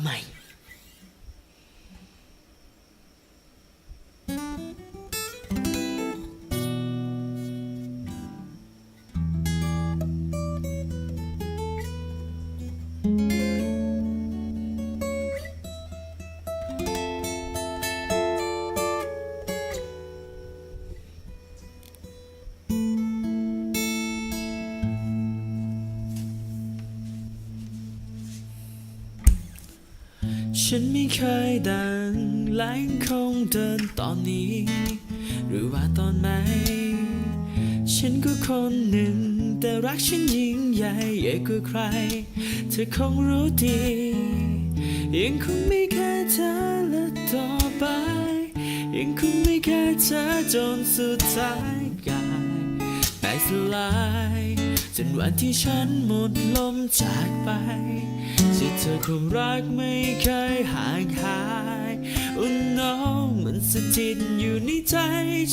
Amén. ฉันไม่เคยดังและยังคงเดินตอนนี้ หรือว่าตอนไหน ฉันก็คนหนึ่ง แต่รักฉันยิ่งใหญ่ใหญ่กว่าใคร เธอคงรู้ดี ยังคงไม่แค่เธอและต่อไป ยังคงไม่แค่เธอจนสุดท้ายกายแตกสลาย จนวันที่ฉันหมดลมจากไปที่เธอคงรักไม่เคยห่างหายอุ่นน้องมันสถิตอยู่ในใจ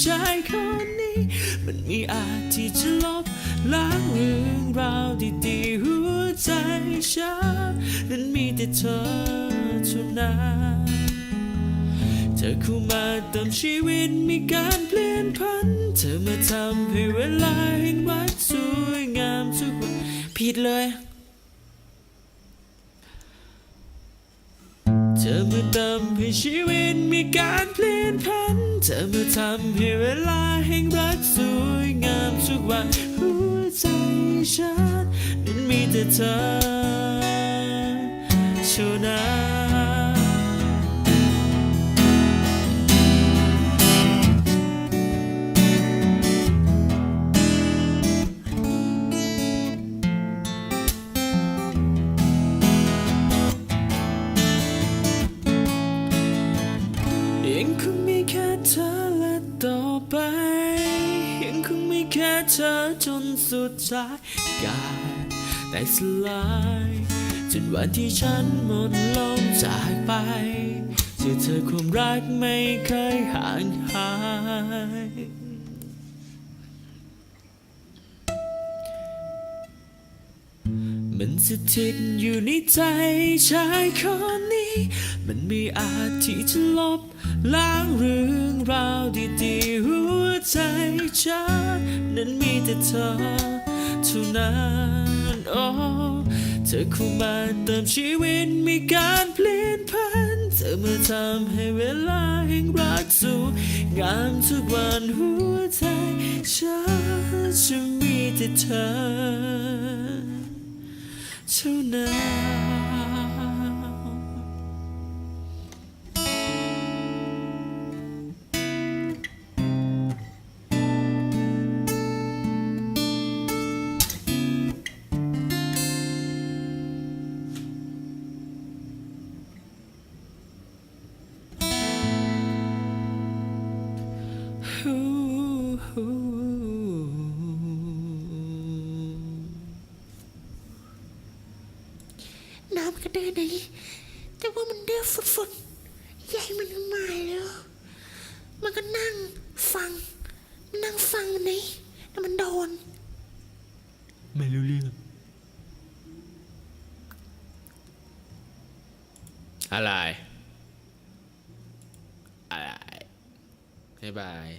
ชายคนนี้ มันมีอาจที่จะลบล้างเรื่องราวดีๆหัวใจฉันนั้นมีแต่เธอเท่านั้นเธอเข้ามาเติมชีวิตมีการเปลี่ยนพัน เธอมาทำให้เวลาแห่งวัดส วยงามทุกวันผิดเลย เธอมาเติมให้ชีวิตมีการเปลี่ยนพัน เธอมาทำให้เวลาแห่งรักสวยงามทุกวันหัวใจฉันนั้นมีแต่เธอเท่านั้น ยังคงมีแค่เธอจนสุดท้ายกายแตกสลายจนวันที่ฉันหมดลมจากไปเจอเธอความรักไม่เคยห่างหาย มันสถิตอยู่ในใจชายคนนี้ มันไม่อาจที่จะลบล้างเรื่องราวดีๆหัวใจฉันนั้นมีแต่เธอเท่านั้นโอ้เธอเข้ามาเติมชีวิตมีการเปลี่ยนพัน เธอมาทำให้เวลาแห่งรักสูงามทุกวันหัวใจฉันจะมีแต่เธอ เท่านั้นน้ำมันก็เดินไหน แต่ว่ามันเดือดฝุดใหญ่มันก็มาแล้ว มันก็นั่งฟัง มันนั่งฟังมันนี่แล้วมันโดน ไม่รู้เรื่องอะไรอะไรบ๊ายบาย